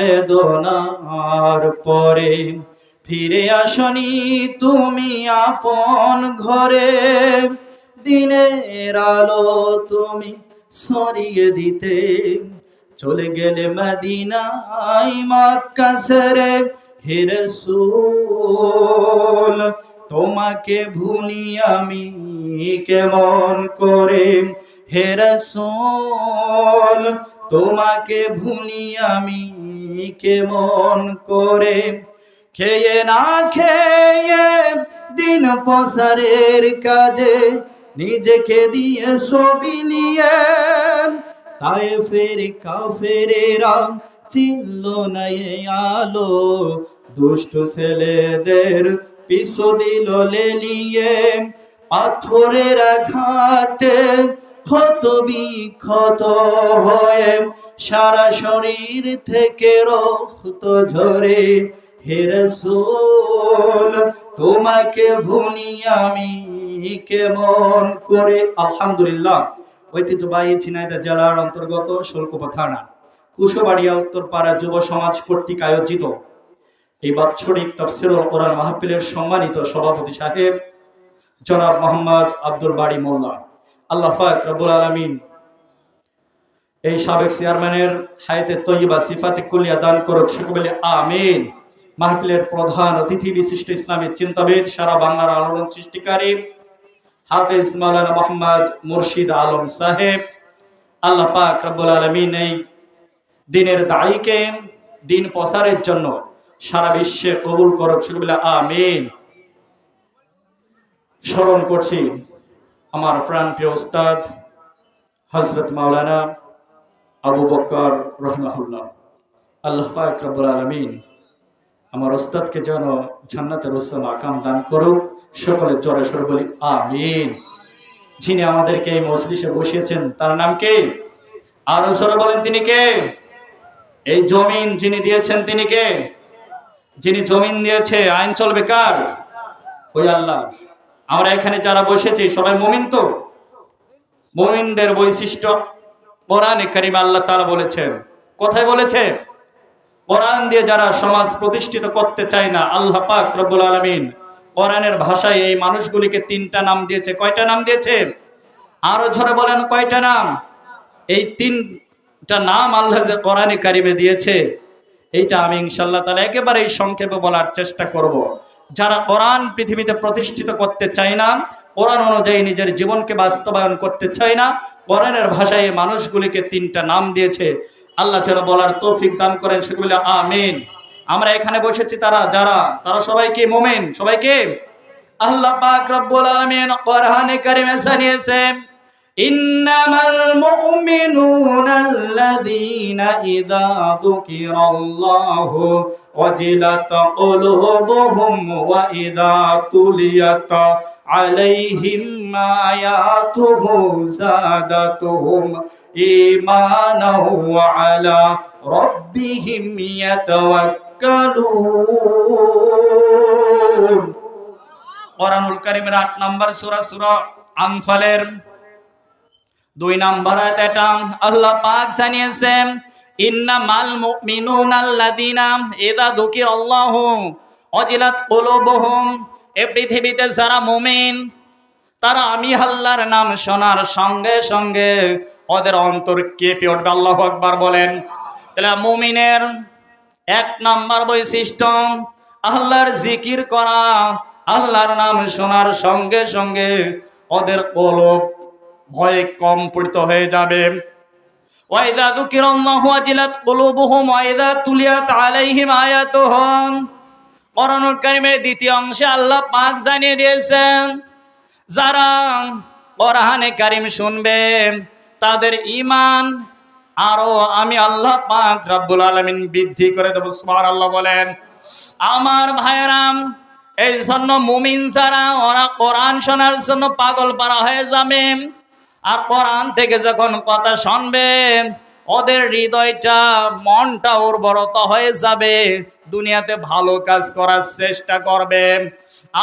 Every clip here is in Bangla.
বেদনার পরে ফিরে আসনি তুমি আপন ঘরে। দিনের আলো তুমি সরিয়ে দিতে চলে গেলে মদিনায় মক্কা ছেড়ে হেরে সুল তোমাকে ভুলি আমি কেমন করে? হেরে সোল তোমাকে ভুলি আমি কেমন করে খেয়ে না খেয়ে দিন পসারের কাজে নিজেকে দিয়ে ছবি নিয়ে তাই ফের কাফেরেরা চিনল না আলো। দুষ্ট ছেলেদের পিছু দিল লেলিয়ে পাথরের আঘাতে ক্ষত বিক্ষত হয়ে সারা শরীর থেকে রক্ত ঝরে। তোমাকে আমি কেমন করে? আলহামদুলিল্লাহ, ঐতিহ্যবাহী ঝিনাইদহ জেলার অন্তর্গত শুল্কপা থানা, কুশবাড়িয়া উত্তরপাড়া যুব সমাজ কর্তৃক আয়োজিত এই বাৎসরিক তফসিরুল কোরআন মাহফিলের সম্মানিত সভাপতি সাহেব জনাব মোহাম্মদ আব্দুল বাড়ি মোল্লা। আল্লাহ পাক রব্বুল আলামিন এই সাবেক চেয়ারম্যানের হায়াতে তৈবা সিফাতে কুলিয়া দান করুক, সকলে আমিন। মাহফিলের প্রধান অতিথি, বিশিষ্ট ইসলামী চিন্তাবিদ, সারা বাংলার আলোড়ন সৃষ্টিকারী হাফিজ মাওলানা মোহাম্মদ মুর্শিদ আলম সাহেব, আল্লাহ পাক রব্বুল আলামিন এই দিনের দায়ীকে দিন প্রসারের জন্য সারা বিশ্বে কবুল করুক, সকলে আমিন। স্মরণ করছি আমার প্রাণ প্রিয় ওস্তাদ হজরত মাওলানা আবু বকর রহমাহুল্লাহ। আল্লাহ পাক রব্বুল আলমিন আমার ওস্তাদকে যেন জান্নাতের উৎসব আকাম দান করুক সকলে জোরে সরে বলি, আমিন। যিনি আমাদেরকে এই মজলিসে বসিয়েছেন, তার নাম কে? আরও সরে বলেন, তিনি কে? এই জমিন যিনি দিয়েছেন, তিনি কে? যিনি জমিন দিয়েছে, আইন চলবে কার? ওই আল্লাহ। আমরা এখানে যারা বসেছি, সবাই মুমিন তো? মুমিনদের বৈশিষ্ট্য? কোরআনে কারিম আল্লাহ তাআলা বলেছেন। কোথায় বলেছে? কোরআন দিয়ে যারা সমাজ প্রতিষ্ঠিত করতে চায় না, আল্লাহ পাক রব্বুল আলামিন কোরআনের ভাষায় এই মানুষগুলিকে তিনটা নাম দিয়েছে। কয়টা নাম দিয়েছে? আরও ঝরে বলেন, কয়টা নাম? এই তিনটা নাম আল্লাহ কোরআনে কারিমে দিয়েছে, এইটা আমি ইনশাল্লাহ তাহলে একেবারেই সংক্ষেপে বলার চেষ্টা করব। যারা কোরআন পৃথিবীতে প্রতিষ্ঠিত করতে চায় না, কোরআন অনুযায়ী নিজের জীবনকে বাস্তবায়ন করতে চায় না, কোরআনের ভাষায় মানুষগুলিকে তিনটা নাম দিয়েছে। আল্লাহ যেন বলার তৌফিক দান করেন সেগুলি আমিন। আমরা এখানে বসেছি তারা, যারা? তারা সবাইকে মোমেন। সবাইকে আল্লাহ পাক রব্বুল আলামিন কোরআনে কারিমে জানিয়েছেন إنما المؤمنون الذين إذا ذكر الله وجلت قلوبهم وإذا تليت عليهم آياته زادتهم إيمانا وعلى ربهم يتوكلون কোরআনুল কারিমের আট নম্বর সূরা সূরা আনফালের দুই নাম্বার এটা আল্লাহ পাক জানিয়েছেন ইন্না মাল মুমিনুন আল্লাযিনা ইযা যুকিরাল্লাহু ওয়াজিলাত কুলুবুহুম। এ পৃথিবীতে যারা মুমিন, তারা আমি আল্লাহর নাম শোনার সঙ্গে সঙ্গে ওদের অন্তর কেঁপে উঠবে। আল্লাহ আকবার বলেন। তাহলে মুমিনের এক নাম্বার বৈশিষ্ট্য, আল্লাহর জিকির করা, আল্লাহর নাম শোনার সঙ্গে সঙ্গে ওদের কলব ভয়ে কম্পিত হয়ে যাবে। ওয়াইদা যুকিরাল্লাহু ওয়াজিলাত কুলুবুহুম ওয়াইদা তুলিয়াত আলাইহিম আয়াতুহুম। কোরআনুল কারীমের দ্বিতীয় অংশে আল্লাহ পাক জানিয়ে দিয়েছেন, যারা কোরআনে কারিম শুনবে, তাদের ঈমান আরও আমি আল্লাহ পাক রব্বুল আলামিন বৃদ্ধি করে দেব, সুবহানাল্লাহ বলেন। আমার ভাইরাম এই জন্য মুমিন যারা, ওরা কোরআন শোনার জন্য পাগল পারা হয়ে যাবে। আর কোরআন থেকে যখন কথা শুনবে ওদের হৃদয়টা, মনটা উর্বরতা হয়ে যাবে। দুনিয়াতে ভালো কাজ করার চেষ্টা করবে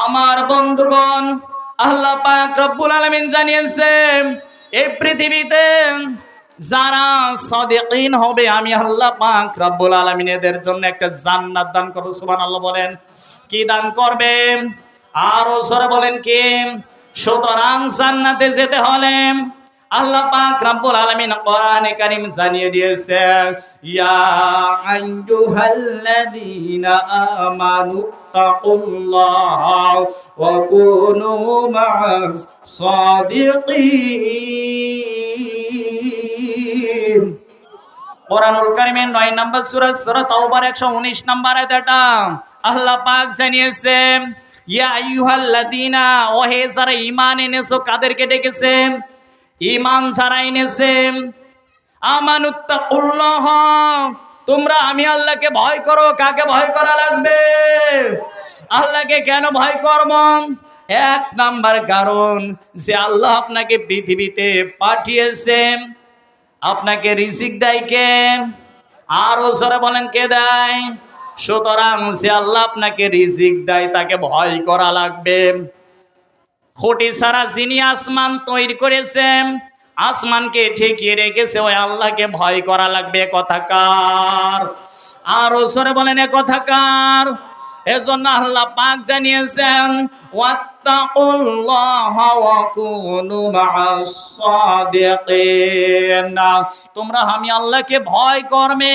আমার বন্ধুগণ, আল্লাহ পাক রব্বুল আলামিন জানিয়েছে এই পৃথিবীতে যারা সাদিকিন হবে, আমি আল্লাহ পাক রব্বুল আলামিন এদের জন্য একটা জান্নাত দান করব। সুবহানাল্লাহ বলেন। কি দান করবে আরও সরে বলেন কি? সুতরাং জান্নাতে যেতে হলে আল্লাহ পাক রব্বুল আলামিন কোরআনে কারীম জানিয়ে দিয়েছে, ইয়া আইয়ুহাল্লাযীনা আমানু তাকুল্লাহ ওয়া কুনু মা'আস সাদিকিন। কোরআনুল কারিমের নয় নম্বর সূরা সূরা তাওবার 119 নম্বর আয়াত এটা আল্লাহ পাক জানিয়েছে ইয়া ঈমান এনেছো যারা এনেছে তোমরা আমি আল্লাহকে ভয় করো, কাকে ভয় করা লাগবে? আল্লাহকে কেন ভয় করব? এক নাম্বার কারণ যে আল্লাহ আপনাকে পৃথিবীতে পাঠিয়েছেন। আপনাকে রিজিক দেয় কে? আরও জোরে বলেন, কে দেয়? সুতরাং যে আল্লাহ আপনাকে রিজিক দেয়, তাকে ভয় করা লাগবে। খুঁটি ছাড়া যিনি আসমান তৈরি করেছেন, আসমানকে ঠেকিয়ে রেখেছে, ওই আল্লাহকে ভয় করা লাগবে কথাকার আর সরে বলেন, এ কথাকার এজন্য আল্লাহ পাক জানিয়েছেন তোমরা আমি আল্লাহকে ভয় করবে।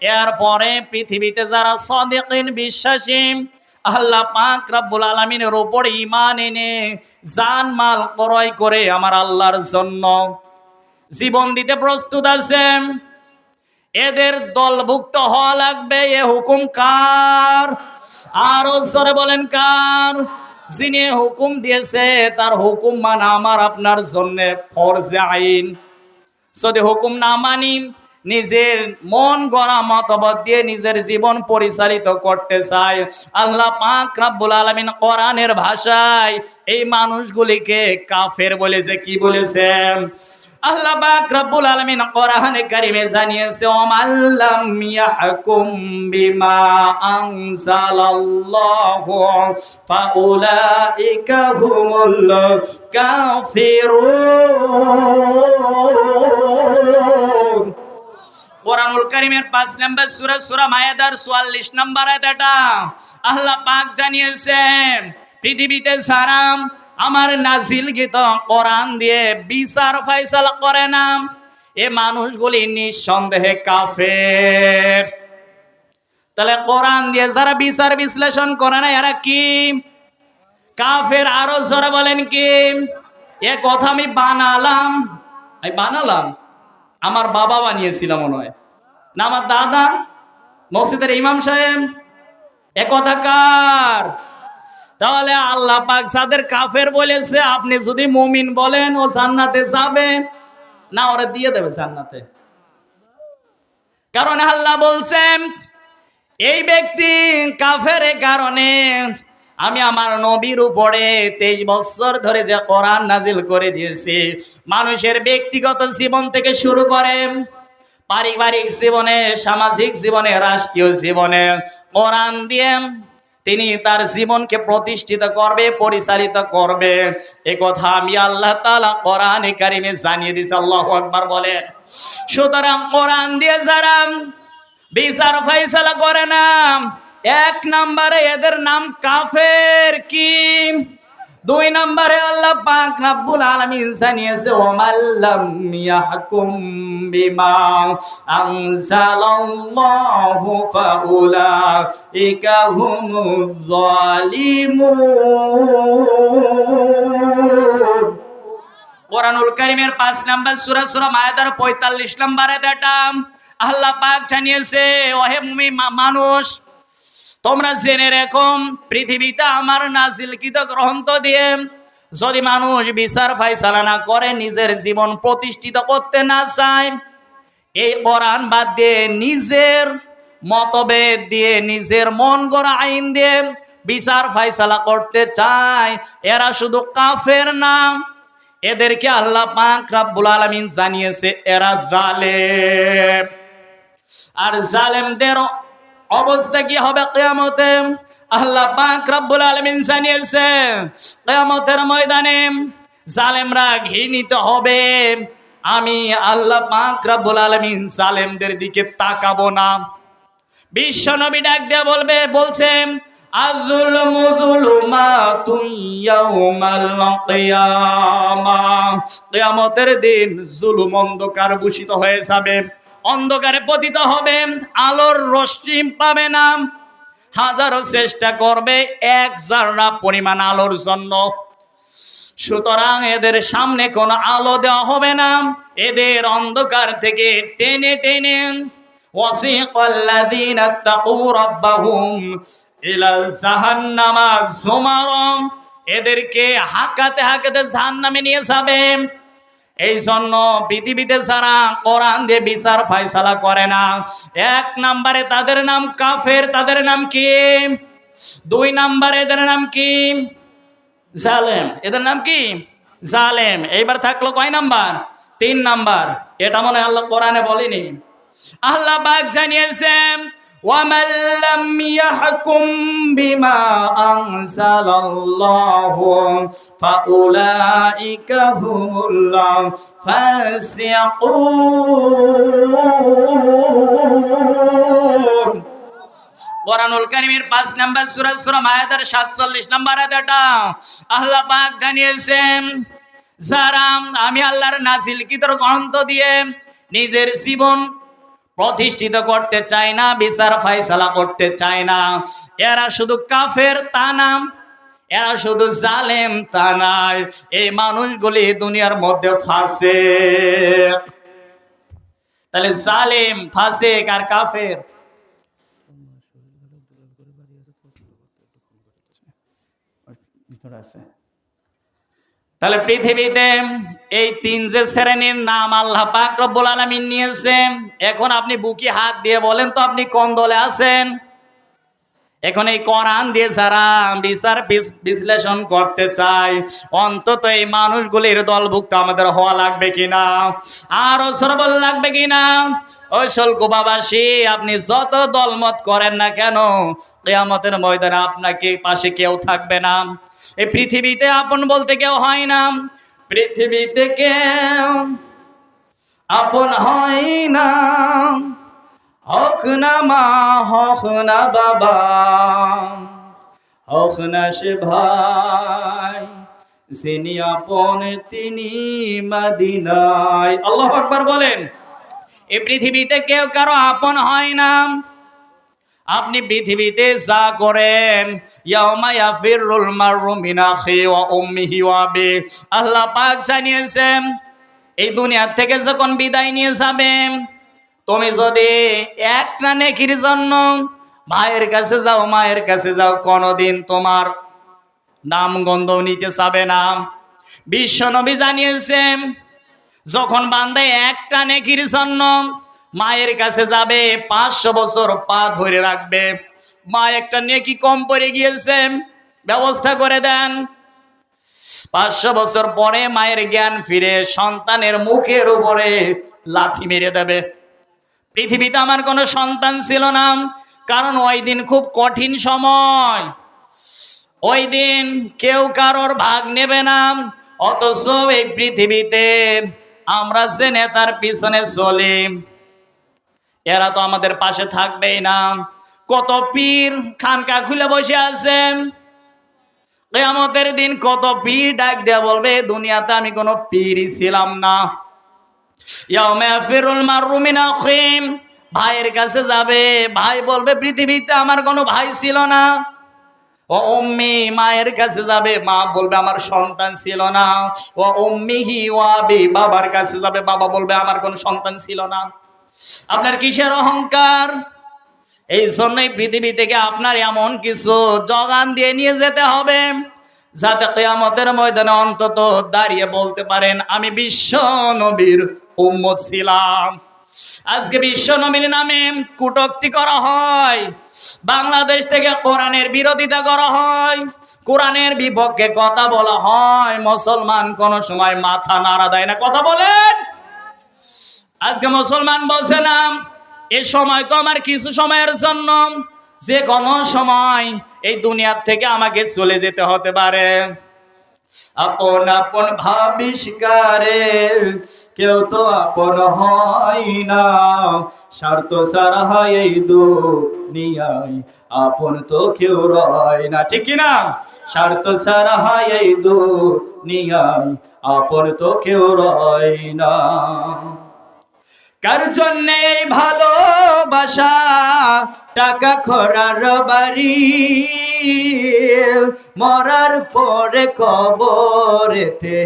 এরপরে পৃথিবীতে যারা সাদিকিন বিশ্বাসী, আল্লাহ পাক রব্বুল আলামিনের উপর ঈমান এনে জান মাল ক্রয় করে আমার আল্লাহর জন্য জীবন দিতে প্রস্তুত আছে। এদের দলভুক্ত হওয়া লাগবে, এ হুকুম কার? আরও জোরে বলেন কার? যিনি হুকুম দিয়েছে, তার হুকুম মানা আমার আপনার জন্য ফরজে আইন। যদি হুকুম না মানি নিজের মন গড়া মতবাদ দিয়ে নিজের জীবন পরিচালিত করতে চায় আল্লাহ পাক রাব্বুল আলামিন কোরআনের ভাষায় এই মানুষগুলিকে কাফের বলেছে, কি বলেছে? আল্লাহ পাক রব্বুল আলামিন কোরআনে কারিমে জানিয়েছে ওমাল্লাম ইয়াহকুম বিমা আনজালাল্লাহু ফাউলাইকা হুমুল কাফিরুন। কোরআনুল কারিমের পাঁচ নম্বর সূরা সূরা মায়েদার 44 নম্বর এটা আল্লাহ পাক জানিয়েছেন, পৃথিবীতে সারাম আমার নাজিল গীত কোরআন দিয়ে বিচার ফয়সালা করে না। এ মানুষগুলি নিঃসন্দেহে কাফের। তাহলে কোরআন দিয়ে যারা বিচার বিশ্লেষণ করে না, এরা কি? কাফের আরও জোরে বলেন কি? এ কথা আমি বানালাম। আমি বানালাম। আমার বাবা বানিয়েছিল মনে হয়। না আমার দাদা, মসজিদের ইমাম সাহেব একথাকার তাহলে আল্লাহ পাক যাদের কাফের বলেছে, আপনি যদি মুমিন বলেন, ও জান্নাতে যাবে, না ওরা দিয়ে দেবে জান্নাতে। কারণ আল্লাহ বলছেন, এই ব্যক্তি কাফের কারণে আমি আমার নবীর উপরে তেইশ বছর ধরে যে কোরআন নাজিল করে দিয়েছি, মানুষের ব্যক্তিগত জীবন থেকে শুরু করে পারিবারিক জীবনে, সামাজিক জীবনে, রাষ্ট্রীয় জীবনে কোরআন দিয়ে তিনি তার জীবনকে প্রতিষ্ঠিত করবে, পরিচালিত করবে। এ কথা আমি আল্লাহ তাআলা কোরআনে কারিমে জানিয়ে দিয়েছি, আল্লাহু আকবার বলেন। সুতরাং কোরআন দিয়ে যারা বিচার ফয়সালা করে না, এক নম্বরে এদের নাম কাফের কি? দুই নম্বরে আল্লাহ পাক রাব্বুল আলামিন জানিয়েছে ওমাল্লাম ইয়াহকুম বিমা আনজালাল্লাহু ফাউলাইকা হুমুজ জালিমুন কোরআনুল কারিমের পাঁচ নাম্বার সূরা সূরা মায়াদার 45 নম্বরে এটা আল্লাহ পাক জানিয়েছে, ওহে মুমিন মানুষ তোমরা জেনে রেখো, পৃথিবীতে আমার নাজিল নাজিলকৃত গ্রন্থ দিয়ে? যদি মানুষ বিচার ফাইসালা না করে, নিজের জীবন প্রতিষ্ঠিত করতে না চায়, এই কোরআন বাদ দিয়ে নিজের মতভেদ দিয়ে, নিজের মন গড়া আইন দিয়ে বিচার ফাইসালা করতে চায়, এরা শুধু কাফের নাম এদেরকে আল্লাহ পাক রাব্বুল আলামিন জানিয়েছে, এরা জালেম। আর জালেমদের অবস্থা কি হবে কিয়ামতে? আল্লাহ পাক রব্বুল আলামিন জানিয়েছে, কিয়ামতের ময়দানে জালেমরা ঘৃণিত হবে। আমি আল্লাহ পাক রাব্বুল আলামিন জালেমদের দিকে তাকাবো না। বিশ্ব নবী ডাক দিয়ে বলবে বলছেন আযুলমু যুলুমাতুন ইয়াউমাল কিয়ামা। কিয়ামতের দিন জুলুম অন্ধকার ভূষিত হয়ে যাবে। অন্ধকারে পতিত হবে, আলোর রশ্মি পাবে না। হাজারো চেষ্টা করবে এক জাররা পরিমাণ আলোর জন্য। সুতরাং এদের সামনে কোনো আলো দেওয়া হবে না। এদের অন্ধকার থেকে টেনে টেনে এদেরকে হাকাতে হাকাতে জাহান্নামে নিয়ে যাবে। এই জন্য পৃথিবীতে যারা কোরআন দিয়ে বিচার ফাইসালা করে না, এক নাম্বারে তাদের নাম কাফের, তাদের নাম কি? দুই নাম্বারে এদের নাম কি? জালেম। এদের নাম কি? জালেম। এইবার থাকল কয় নাম্বার? তিন নাম্বার। এটা মনে হয় আল্লাহ কোরআনে বলেনি। আল্লাহ পাক জানিয়েছেন ومن لم يحكم بما أنزل الله فأولئك هم الفاسقون কোরআনুল কারিমের পাঁচ নাম্বার সূরা সূরা মায়াদার 47 নাম্বার আয়াতটা আল্লাহ পাক জানিয়েছেন যারা আমি আল্লাহর নাজিলকৃত গ্রন্থ দিয়ে নিজের জীবন প্রতিষ্ঠিত করতে চায় না, বিচার ফাইসালা করতে চায় না। এরা শুধু কাফের, তা নাম এরা শুধু জালেম, তা নয় এই মানুষগুলি দুনিয়ার মধ্যে ফাঁসে তাহলে জালেম ফাঁসে আর কাফের। তাহলে পৃথিবীতে এই তিন যে শ্রেণির নাম আল্লাহ পাক রব্বুল আলামিন নিয়েছেন। এখন আপনি বুকি হাত দিয়ে বলেন তো আপনি কোন দলে আছেন? এখন এই কোরআন দিয়ে যারা বিচার বিশ্লেষণ করতে চাই অন্তত এই মানুষগুলির দলভুক্ত আমাদের হওয়া লাগবে কিনা? আরও সরবল লাগবে কিনা? ওই শল্কুবাবাসী আপনি যত দলমত করেন না কেন, কেয়ামতের ময়দানে আপনাকে পাশে কেউ থাকবে না। এই পৃথিবীতে আপন বলতে কেউ হয় না। পৃথিবীতে কেউ আপন হয় না। হক না মা, হক না বাবা, হক না সে ভাই, যিনি আপন তিনি মাদিনায়। আল্লাহ আকবার বলেন, এ পৃথিবীতে কেউ কারও আপন হয় না। আপনি পৃথিবীতে যা করেন, ইয়াউমা ইয়াফিরুল মাররু মিন আখি ওয়া উম্মিহি ওয়া আবি। আল্লাহ পাক জানিয়েছেন, এই দুনিয়া থেকে যখন বিদায় নিয়ে যাবেন তুমি যদি একটা নেকির জন্য ভাইয়ের কাছে যাও, মায়ের কাছে যাও, কোনোদিন তোমার নাম গন্ধ নিতে চাবে না। বিশ্ব নবী জানিয়েছেন, যখন বান্দে একটা নেকির জন্য মায়ের কাছে যাবে, পাঁচশো বছর পা ধরে রাখবে। মা একটা নেকি কম পড়ে গিয়েছে, ব্যবস্থা করে দেন। পাঁচশো বছর পরে মায়ের জ্ঞান ফিরে সন্তানের মুখের উপরে লাঠি মেরে দেবে। পৃথিবীতে আমার কোনো সন্তান ছিল না, কারণ ওই দিন খুব কঠিন সময়। ওই দিন কেউ কারোর ভাগ নেবে না, অথচ এই পৃথিবীতে আমরা যে নেতার পিছনে চলি, এরা তো আমাদের পাশে থাকবেই না। কত পীর খানকা খুলে বসে আছে। কেয়ামতের দিন কত পীর ডাক দেয়া বলবে, দুনিয়াতে আমি কোনো পীরই ছিলাম না। ভাইয়ের কাছে যাবে, ভাই বলবে, পৃথিবীতে আমার কোনো ভাই ছিল না। ও উম্মি, মায়ের কাছে যাবে, মা বলবে, আমার সন্তান ছিল না। ও উম্মিহি ওয়াবি বাবার কাছে যাবে, বাবা বলবে, আমার কোনো সন্তান ছিল না। আপনার কিসের অহংকার? এই জন্যই পৃথিবী থেকে আপনার এমন কিছু জগান দিয়ে নিয়ে যেতে হবে। যাতে কেয়ামতের ময়দানে অন্তত দাঁড়িয়ে বলতে পারেন, আমি বিশ্ব নবীর ছিলাম। আজকে বিশ্ব নবীর নামে কুটক্তি করা হয়, বাংলাদেশ থেকে কোরআনের বিরোধিতা করা হয়, কোরআনের বিপক্ষে কথা বলা হয়, মুসলমান কোন সময় মাথা নাড়া দেয় না। কথা বলেন! আজকে মুসলমান বলছে না, এ সময় তো আমার কিছু সময়ের জন্য যে কোনো সময় এই দুনিয়ার থেকে আমাকে চলে যেতে হতে পারে। আপন আপন ভাবিস কারে, কেউ তো আপন হয় না। স্বার্থ সারা হয় এই দুনিয়ায়, আপন তো কেউ রয় না। ঠিক না? স্বার্থ সারা হয় এই দুনিয়ায়, আপন তো কেউ রয় না। কার জন্যে এই ভালোবাসা? টাকা খরার বাড়ি। মরার পরে কবরেতে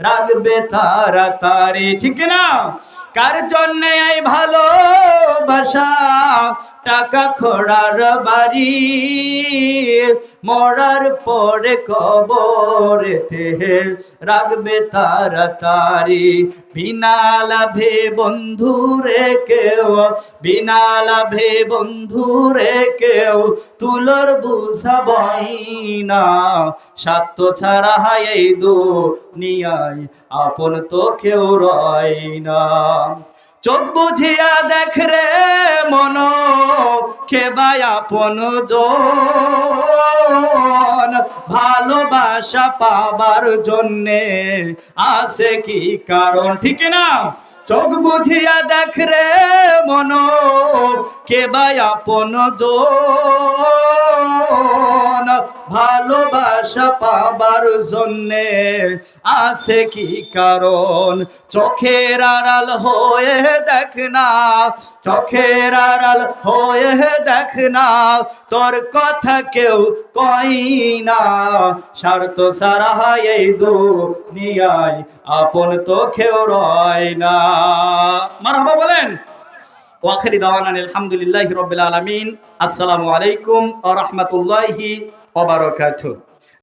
রাখবে তারি ঠিক না? কার জন্যে এই ভালোবাসা? টাকা খোড়ার বাড়ি, মরার পরে কবরেতে রাখবে তাড়াতাড়ি বিনা লাভে বন্ধু রে কেউ, বিনা লাভে বন্ধু রে কেউ তুলোর বুঝাবই না। স্বার্থ ছাড়া হাই এই দুনিয়ায়, আপন তো কেউ রয় না। চোখ বুঝিয়া দেখ রে মন খেবাই আপন ভালোবাসা পাবার জন্যে আছে কি কারণ? ঠিক না? চোখ বুঝিয়া দেখ রে মন কেবাই আপন জন? ভালোবাসা পাবার জন্যে আছে কি কারণ? চোখের আড়াল হয়ে দেখ না, চোখের আড়াল হয়ে দেখ না, তোর কথা কেউ কই না। স্বার্থ সারা এই দুনিয়ায় আপন তো কেউ রয় না। মারহাবা বলেন। ওয়াখিরি দাওয়ানা আলহামদুলিল্লাহি রাব্বিল আলামিন। আসসালামু আলাইকুম ওয়া রাহমাতুল্লাহি ওয়া বারাকাতুহু।